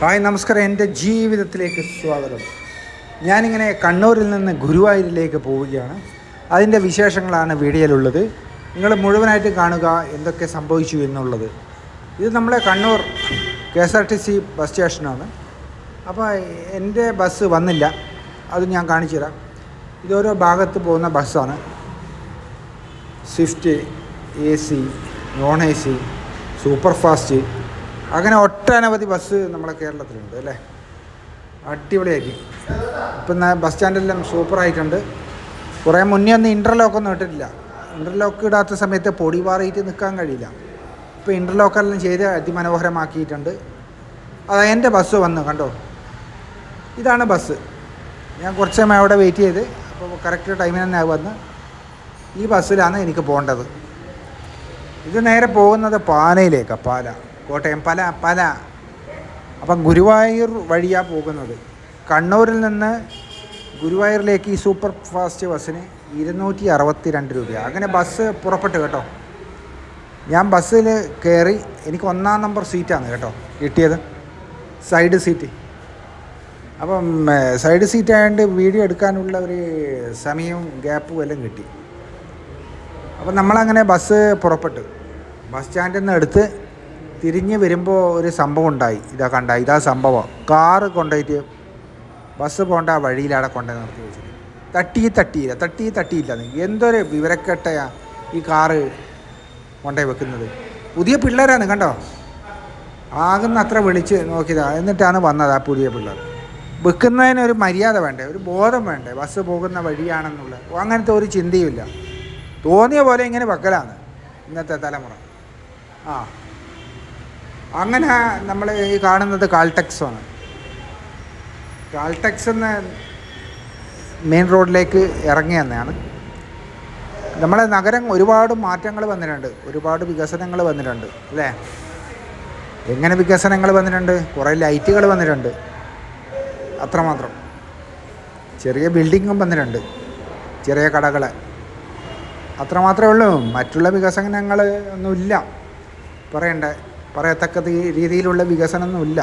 Hi നമസ്കാരം. എന്റെ ജീവിതത്തിലേക്ക് സ്വാഗതം. ഞാനിങ്ങനെ കണ്ണൂരിൽ നിന്ന് ഗുരുവായൂരിലേക്ക് പോവുകയാണ്. അതിന്റെ വിശേഷങ്ങളാണ് വീഡിയോയിലുള്ളത്. നിങ്ങൾ മുഴുവനായിട്ട് കാണുക എന്തൊക്കെ സംഭവിച്ചു എന്നുള്ളത്. ഇത് നമ്മളെ Kannur K S R T C bus സ്റ്റേഷനാണ്. അപ്പോൾ എന്റെ ബസ് വന്നില്ല. അത് ഞാൻ കാണിച്ചു തരാം. ഇതോരോ ഭാഗത്ത് പോകുന്ന ബസ്സാണ്. Swift A C non A C super fast അങ്ങനെ ഒട്ടനവധി ബസ് നമ്മളെ കേരളത്തിലുണ്ട് അല്ലേ? അടിപൊളിയായിരിക്കും ഇപ്പം ബസ് സ്റ്റാൻഡെല്ലാം സൂപ്പറായിട്ടുണ്ട്. കുറേ മുന്നേ ഒന്നും ഇന്റർലോക്കൊന്നും ഇട്ടിട്ടില്ല. ഇന്റർലോക്ക് ഇടാത്ത സമയത്ത് പൊടി പാറിയിട്ട് നിൽക്കാൻ കഴിയില്ല. ഇപ്പോൾ ഇന്റർലോക്കെല്ലാം ചെയ്ത് അതിമനോഹരമാക്കിയിട്ടുണ്ട്. അത് എന്റെ ബസ് വന്നു കണ്ടോ? ഇതാണ് ബസ്. ഞാൻ കുറച്ച് സമയം അവിടെ വെയിറ്റ് ചെയ്ത് അപ്പോൾ കറക്റ്റ് ടൈമിന് തന്നെ വന്ന് ഈ ബസ്സിലാണ് എനിക്ക് പോകേണ്ടത്. ഇത് നേരെ പോകുന്നത് പാലയിലേക്കാണ് പാല. കോട്ടയം പല പല. അപ്പം ഗുരുവായൂർ വഴിയാണ് പോകുന്നത്. കണ്ണൂരിൽ നിന്ന് ഗുരുവായൂരിലേക്ക് ഈ സൂപ്പർ ഫാസ്റ്റ് ബസ്സിന് ഇരുന്നൂറ്റി അറുപത്തി രണ്ട് രൂപയാണ് അങ്ങനെ ബസ് പുറപ്പെട്ടു കേട്ടോ. ഞാൻ ബസ്സിൽ കയറി എനിക്ക് ഒന്നാം നമ്പർ സീറ്റാണ് കേട്ടോ കിട്ടിയത്. Side seat. അപ്പം സൈഡ് സീറ്റ് ആയതുകൊണ്ട് വീഡിയോ എടുക്കാനുള്ള ഒരു സമയവും ഗ്യാപ്പും എല്ലാം കിട്ടി. അപ്പം നമ്മളങ്ങനെ ബസ് പുറപ്പെട്ടു. ബസ് സ്റ്റാൻഡിൽ നിന്ന് എടുത്ത് തിരിഞ്ഞ് വരുമ്പോൾ ഒരു സംഭവം ഉണ്ടായി. ഇതാ കണ്ട ഇതാ സംഭവം. കാറ് കൊണ്ടുപോയിട്ട് ബസ് പോകേണ്ട ആ വഴിയിലവിടെ കൊണ്ടുപോയി നിർത്തി വെച്ചിട്ട്. തട്ടി തട്ടിയില്ല തട്ടി തട്ടിയില്ല എന്തൊരു വിവരക്കെട്ടയാ ഈ കാറ് കൊണ്ടുപോയി വെക്കുന്നത്. പുതിയ പിള്ളേരാണ് കണ്ടോ? ആകുന്ന അത്ര വിളിച്ച് നോക്കിയതാ. എന്നിട്ടാണ് വന്നത് ആ പുതിയ പിള്ളേർ. വെക്കുന്നതിന് ഒരു മര്യാദ വേണ്ടേ? ഒരു ബോധം വേണ്ടേ? ബസ് പോകുന്ന വഴിയാണെന്നുള്ള അങ്ങനത്തെ ഒരു ചിന്തയുമില്ല. തോന്നിയ പോലെ ഇങ്ങനെ വെക്കലാണ് ഇന്നത്തെ തലമുറ. ആ. അങ്ങനെ നമ്മൾ ഈ കാണുന്നത് കാൾടെക്സാണ് കാൾടെക്സ് എന്ന മെയിൻ റോഡിലേക്ക് ഇറങ്ങി തന്നെയാണ് നമ്മളെ നഗരം ഒരുപാട് മാറ്റങ്ങൾ വന്നിട്ടുണ്ട്. ഒരുപാട് വികസനങ്ങൾ വന്നിട്ടുണ്ട് അല്ലേ? എങ്ങനെ വികസനങ്ങൾ വന്നിട്ടുണ്ട്? കുറേ ലൈറ്റുകൾ വന്നിട്ടുണ്ട് അത്രമാത്രം. ചെറിയ ബിൽഡിങ്ങും വന്നിട്ടുണ്ട് ചെറിയ കടകൾ അത്രമാത്രമേ ഉള്ളൂ. മറ്റുള്ള വികസനങ്ങൾ ഒന്നുമില്ല. പറയണ്ട? പറയത്തക്ക രീതിയിലുള്ള വികസനമൊന്നുമില്ല.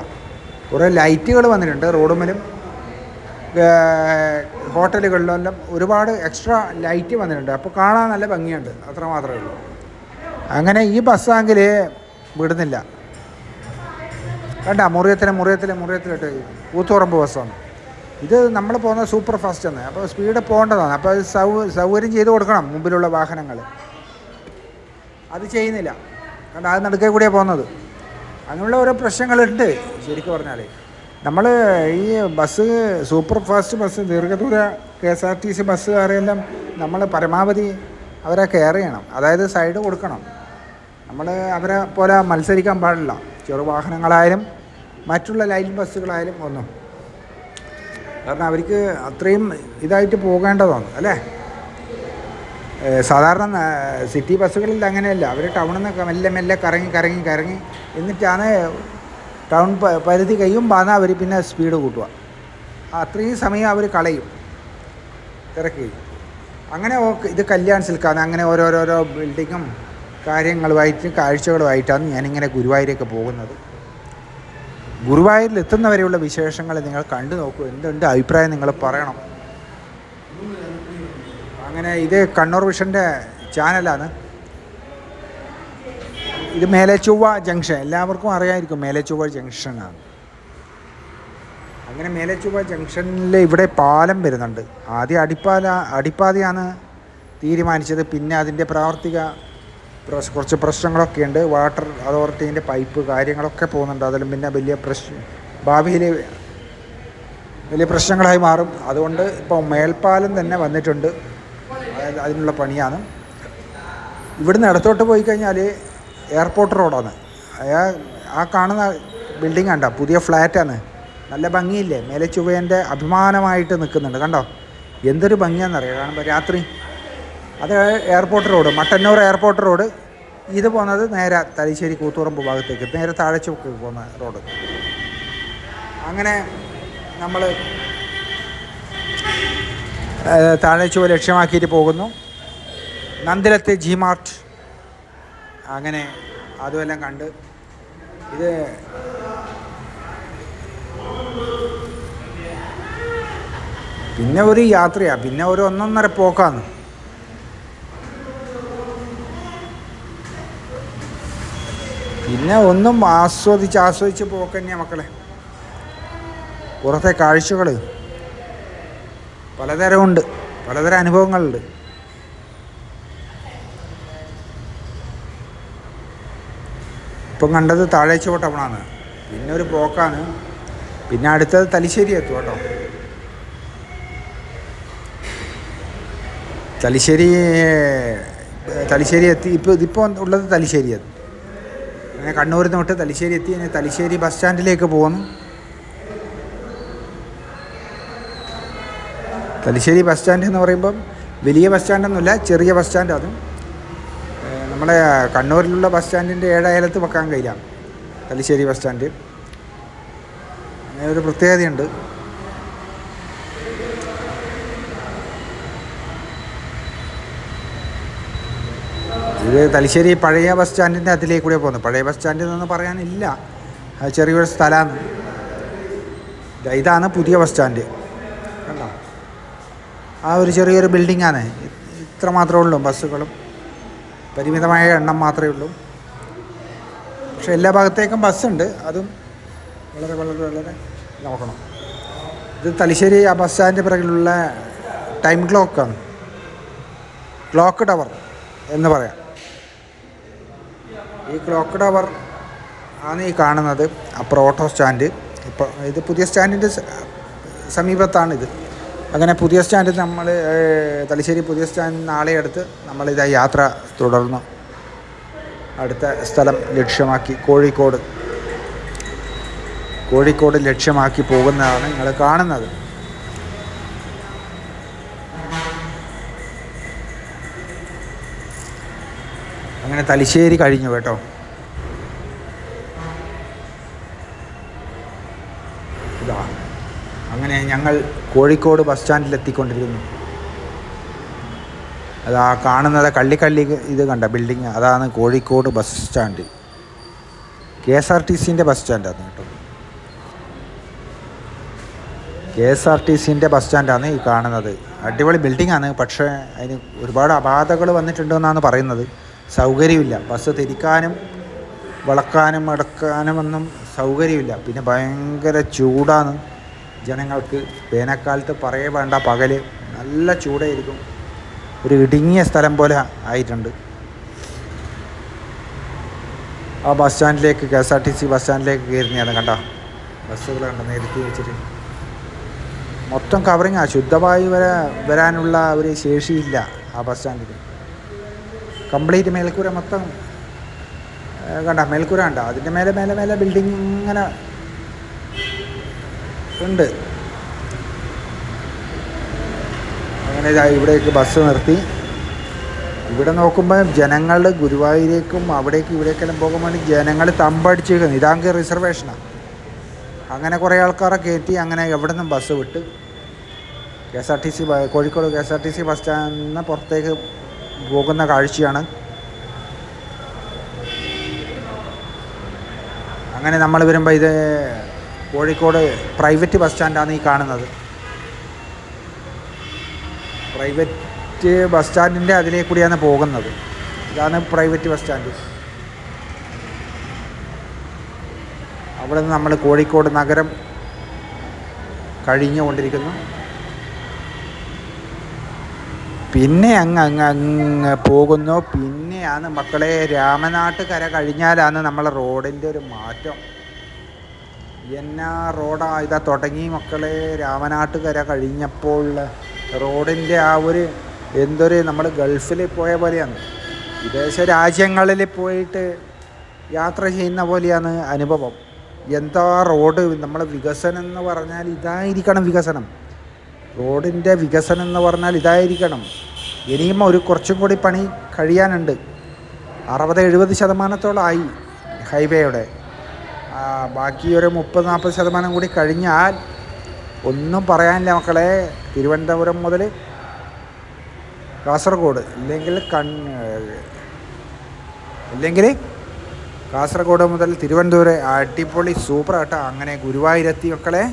കുറേ ലൈറ്റുകൾ വന്നിട്ടുണ്ട് റോഡുമേലും ഹോട്ടലുകളിലെല്ലാം ഒരുപാട് എക്സ്ട്രാ ലൈറ്റ് വന്നിട്ടുണ്ട്. അപ്പോൾ കാണാൻ നല്ല ഭംഗിയുണ്ട് അത്ര മാത്രമേ ഉള്ളൂ. അങ്ങനെ ഈ ബസ്സാങ്കിൽ വിടുന്നില്ല. വേണ്ട മുറിയത്തിലെ മുറിയത്തിലെ മുറിയത്തിലിട്ട് ഊത്തുറമ്പ് ബസ്സാണ് ഇത് നമ്മൾ പോകുന്നത് സൂപ്പർ ഫാസ്റ്റ് ആണ് അപ്പോൾ സ്പീഡ് പോകേണ്ടതാണ്. അപ്പോൾ സൗ സൗകര്യം ചെയ്ത് കൊടുക്കണം മുമ്പിലുള്ള വാഹനങ്ങൾ. അത് ചെയ്യുന്നില്ല. കാരണം അത് നടുക്കേ കൂടിയാണ് പോകുന്നത്. അങ്ങനെയുള്ള ഓരോ പ്രശ്നങ്ങളുണ്ട്. ശരിക്കും പറഞ്ഞാൽ നമ്മൾ ഈ ബസ് സൂപ്പർ ഫാസ്റ്റ് ബസ് ദീർഘദൂര K S R T C ബസ്സുകാരെല്ലാം നമ്മൾ പരമാവധി അവരെ കെയർ ചെയ്യണം. അതായത് സൈഡ് കൊടുക്കണം. നമ്മൾ അവരെ പോലെ മത്സരിക്കാൻ പാടില്ല. ചെറുവാഹനങ്ങളായാലും മറ്റുള്ള ലൈൻ ബസ്സുകളായാലും ഒന്നും. കാരണം അവർക്ക് അത്രയും ഇതായിട്ട് പോകേണ്ടതാണ് അല്ലേ? സാധാരണ സിറ്റി ബസ്സുകളിൽ അങ്ങനെയല്ല. അവർ ടൗണിൽ നിന്ന് മെല്ലെ മെല്ലെ കറങ്ങി കറങ്ങി കറങ്ങി. എന്നിട്ടാണ് ടൗൺ പരിധി കഴിയുമ്പോൾ അവർ പിന്നെ സ്പീഡ് കൂട്ടുക. അത്രയും സമയം അവർ കളയും. തിരക്കി അങ്ങനെ ഇത് കല്യാൺ സിൽക്കാണ്. അങ്ങനെ ഓരോരോരോ ബിൽഡിങ്ങും കാര്യങ്ങളുമായിട്ട് കാഴ്ചകളുമായിട്ടാണ് ഞാനിങ്ങനെ ഗുരുവായൂരൊക്കെ പോകുന്നത്. ഗുരുവായൂരിൽ എത്തുന്നവരെയുള്ള വിശേഷങ്ങൾ നിങ്ങൾ കണ്ടു നോക്കൂ. എന്തുണ്ട് അഭിപ്രായം നിങ്ങൾ പറയണം. അങ്ങനെ ഇത് കണ്ണൂർ വിഷന്റെ ചാനലാണ്. ഇത് മേലച്ചൊവ്വ ജംഗ്ഷൻ എല്ലാവർക്കും അറിയാമായിരിക്കും മേലച്ചൊവ്വ ജംഗ്ഷനാണ് അങ്ങനെ മേലച്ചൊവ്വ ജംഗ്ഷനിൽ ഇവിടെ പാലം വരുന്നുണ്ട്. ആദ്യം അടിപ്പാല അടിപ്പാതയാണ് തീരുമാനിച്ചത്. പിന്നെ അതിന്റെ പ്രാവർത്തിക കുറച്ച് പ്രശ്നങ്ങളൊക്കെ ഉണ്ട്. വാട്ടർ അതോറിറ്റീന്റെ പൈപ്പ് കാര്യങ്ങളൊക്കെ പോകുന്നുണ്ട്. അതിലും പിന്നെ വലിയ പ്രശ്നം ഭാവിയിൽ വലിയ പ്രശ്നങ്ങളായി മാറും. അതുകൊണ്ട് ഇപ്പോൾ മേൽപ്പാലം തന്നെ വന്നിട്ടുണ്ട്. അതിനുള്ള പണിയാണ്. ഇവിടുന്ന് ഇടത്തോട്ട് പോയി കഴിഞ്ഞാൽ എയർപോർട്ട് റോഡാണ്. ആ- കാണുന്ന ബിൽഡിംഗ് കണ്ടോ? പുതിയ ഫ്ലാറ്റാണ്. നല്ല ഭംഗിയില്ലേ? മേലെ ചുവയന്റെ അഭിമാനമായിട്ട് നിൽക്കുന്നുണ്ട്. കണ്ടോ? എന്തൊരു ഭംഗിയാണെന്നറിയാം? കാണുമ്പോൾ രാത്രി. അത് airport road Mattannur airport road. ഇത് പോകുന്നത് നേരെ തലശ്ശേരി കൂത്തുറമ്പ് ഭാഗത്തേക്ക് നേരെ താഴച്ചോക്ക് പോകുന്ന റോഡ്. അങ്ങനെ നമ്മൾ താഴെ ചുവ ലക്ഷ്യമാക്കിയിട്ട് പോകുന്നു. നന്ദിലത്തെ ജി മാർട്ട്. അങ്ങനെ അതുമെല്ലാം കണ്ട് ഇത് പിന്നെ ഒരു യാത്രയാ. പിന്നെ ഒരു ഒന്നൊന്നര പോക്കാന്ന്. പിന്നെ ഒന്നും ആസ്വദിച്ച് ആസ്വദിച്ച് പോക്കന്നെയാ മക്കളെ. പുറത്തെ കാഴ്ചകൾ പലതരമുണ്ട്. പലതരം അനുഭവങ്ങളുണ്ട്. ഇപ്പം കണ്ടത് താഴെ താഴേച്ചോട്ടവണാണ് പിന്നെ ഒരു പോക്കാണ് പിന്നെ അടുത്തത് തലശ്ശേരി എത്തും കേട്ടോ. തലശ്ശേരി തലശ്ശേരി എത്തി. ഇപ്പോൾ ഇതിപ്പോൾ ഉള്ളത് തലശ്ശേരി എത്തി. അങ്ങനെ കണ്ണൂരിൽ നിന്ന് തൊട്ട് തലശ്ശേരി എത്തി. തലശ്ശേരി ബസ് സ്റ്റാൻഡിലേക്ക് പോകുന്നു. തലശ്ശേരി ബസ് സ്റ്റാൻഡ് എന്ന് പറയുമ്പം വലിയ ബസ് സ്റ്റാൻഡൊന്നുമില്ല ചെറിയ ബസ് സ്റ്റാൻഡ് അതും. നമ്മുടെ കണ്ണൂരിലുള്ള ബസ് സ്റ്റാൻഡിന്റെ ഏഴായാലത്ത് വെക്കാൻ കഴിയില്ല തലശ്ശേരി ബസ് സ്റ്റാൻഡ്. അങ്ങനെ ഒരു പ്രത്യേകതയുണ്ട്. ഇത് തലശ്ശേരി പഴയ ബസ് സ്റ്റാൻഡിന്റെ അതിലേക്ക് കൂടെ പോകുന്നത് പഴയ ബസ് സ്റ്റാൻഡിൽ നിന്ന് പറയാനില്ല. ചെറിയൊരു സ്ഥലമാണ്. ഇതാണ് പുതിയ ബസ് സ്റ്റാൻഡ്. ആ ഒരു ചെറിയൊരു ബിൽഡിങ്ങാണ്. ഇത്ര മാത്രമേ ഉള്ളൂ ബസ്സുകളും. പരിമിതമായ എണ്ണം മാത്രമേ ഉള്ളൂ. പക്ഷേ എല്ലാ ഭാഗത്തേക്കും ബസ്സുണ്ട്. അതും വളരെ വളരെ വളരെ നോക്കണം. ഇത് തലശ്ശേരി ആ ബസ് സ്റ്റാൻഡിന്റെ പിറകിലുള്ള ടൈം ക്ലോക്കാണ്. ക്ലോക്ക് ടവർ എന്ന് പറയാം. ഈ ക്ലോക്ക് ടവർ ആണ് ഈ കാണുന്നത്. അപ്പുറം ഓട്ടോ സ്റ്റാൻഡ്. ഇപ്പോൾ ഇത് പുതിയ സ്റ്റാൻഡിന്റെ സമീപത്താണിത്. അങ്ങനെ പുതിയ സ്റ്റാൻഡിൽ നമ്മൾ തലശ്ശേരി പുതിയ സ്റ്റാൻഡ് നാളെ അടുത്ത് നമ്മളിത് യാത്ര തുടർന്നു. അടുത്ത സ്ഥലം ലക്ഷ്യമാക്കി കോഴിക്കോട്. കോഴിക്കോട് ലക്ഷ്യമാക്കി പോകുന്നതാണ് നിങ്ങൾ കാണുന്നത്. അങ്ങനെ തലശ്ശേരി കഴിഞ്ഞു കേട്ടോ. ഇതാ. അങ്ങനെ ഞങ്ങൾ കോഴിക്കോട് ബസ് സ്റ്റാൻഡിൽ എത്തിക്കൊണ്ടിരിക്കുന്നു. അതാ കാണുന്നത് കള്ളിക്കള്ളി ഇത് കണ്ട ബിൽഡിങ്. അതാണ് Kozhikode bus stand. K S R T സിന്റെ ബസ് സ്റ്റാൻഡാണ് കേട്ടോ. കെ എസ് ആർ ടി സിന്റെ ബസ് സ്റ്റാൻഡാണ് ഈ കാണുന്നത്. അടിപൊളി ബിൽഡിംഗ് ആണ് പക്ഷേ അതിന് ഒരുപാട് അപാധകൾ വന്നിട്ടുണ്ടെന്നാണ് പറയുന്നത്. സൗകര്യമില്ല. ബസ് തിരിക്കാനും വളക്കാനും അടക്കാനും ഒന്നും സൗകര്യമില്ല. പിന്നെ ഭയങ്കര ചൂടാണ്. ജനങ്ങൾക്ക് വേനൽക്കാലത്ത് പറയേ വേണ്ട പകൽ നല്ല ചൂടായിരിക്കും. ഒരു ഇടുങ്ങിയ സ്ഥലം പോലെ ആയിട്ടുണ്ട്. ആ bus സ്റ്റാൻഡിലേക്ക് K S R T C bus സ്റ്റാൻഡിലേക്ക് കയറുന്നതാണ് കണ്ട? ബസ്സുകൾ കണ്ട? നിരത്തി വെച്ചിട്ട്. മൊത്തം കവറിങ് ആ. ശുദ്ധവായു വരെ വരാനുള്ള ഒരു ശേഷിയില്ല ആ ബസ് സ്റ്റാൻഡിൽ കംപ്ലീറ്റ് മേൽക്കൂര മൊത്തം കണ്ട? മേൽക്കൂര കണ്ട? അതിന്റെ മേലെ മേലെ മേലെ ബിൽഡിങ് ഇങ്ങനെ ഉണ്ട്. അങ്ങനെ ഇവിടേക്ക് ബസ് നിർത്തി. ഇവിടെ നോക്കുമ്പോൾ ജനങ്ങൾ ഗുരുവായൂരേക്കും അവിടേക്ക് ഇവിടേക്കെല്ലാം പോകാൻ ജനങ്ങൾ തമ്പടിച്ചേക്കുന്നു ഇതാങ്കി റിസർവേഷനാണ് അങ്ങനെ കുറേ ആൾക്കാരെ കയറ്റി അങ്ങനെ എവിടെ നിന്നും ബസ് വിട്ട് K S R T C Kozhikode K S R T C bus സ്റ്റാൻഡിൽ നിന്ന് പുറത്തേക്ക് പോകുന്ന കാഴ്ചയാണ്. അങ്ങനെ നമ്മൾ വരുമ്പോൾ ഇത് കോഴിക്കോട് പ്രൈവറ്റ് ബസ് സ്റ്റാൻഡാണ് ഈ കാണുന്നത്. പ്രൈവറ്റ് ബസ് സ്റ്റാൻഡിന്റെ അതിലേ കൂടിയാണ് പോകുന്നത്. ഇതാണ് പ്രൈവറ്റ് ബസ് സ്റ്റാൻഡ്. അവിടെ നിന്ന് നമ്മൾ കോഴിക്കോട് നഗരം കഴിഞ്ഞുകൊണ്ടിരിക്കുന്നു. പിന്നെ അങ്ങ് അങ്ങ് അങ്ങ് പോകുന്നു. പിന്നെയാണ് മക്കളെ രാമനാട്ട് കര കഴിഞ്ഞാലാണ് നമ്മളെ റോഡിന്റെ ഒരു മാറ്റം. എന്നാ റോഡാ ഇതാ തുടങ്ങി മക്കളെ. രാമനാട്ടുകര കഴിഞ്ഞപ്പോൾ റോഡിന്റെ ആ ഒരു എന്തൊരു നമ്മൾ ഗൾഫിൽ പോയ പോലെയാണ്. വിദേശ രാജ്യങ്ങളിൽ പോയിട്ട് യാത്ര ചെയ്യുന്ന പോലെയാണ് അനുഭവം. എന്താ റോഡ്? നമ്മൾ വികസനം എന്ന് പറഞ്ഞാൽ ഇതായിരിക്കണം വികസനം. റോഡിന്റെ വികസനം എന്ന് പറഞ്ഞാൽ ഇതായിരിക്കണം. ഇനിയും ഒരു കുറച്ചും കൂടി പണി കഴിയാനുണ്ട്. അറുപത് എഴുപത് ശതമാനത്തോളമായി ഹൈവേയുടെ. ബാക്കി ഒരു മുപ്പത് നാൽപ്പത് ശതമാനം കൂടി കഴിഞ്ഞാൽ ഒന്നും പറയാനില്ല മക്കളെ. തിരുവനന്തപുരം മുതൽ കാസർഗോഡ്. ഇല്ലെങ്കിൽ കൺ ഇല്ലെങ്കിൽ കാസർഗോഡ് മുതൽ തിരുവനന്തപുരം. അടിപൊളി സൂപ്പർ ആട്ടോ അങ്ങനെ ഗുരുവായൂരെത്തി മക്കളെ.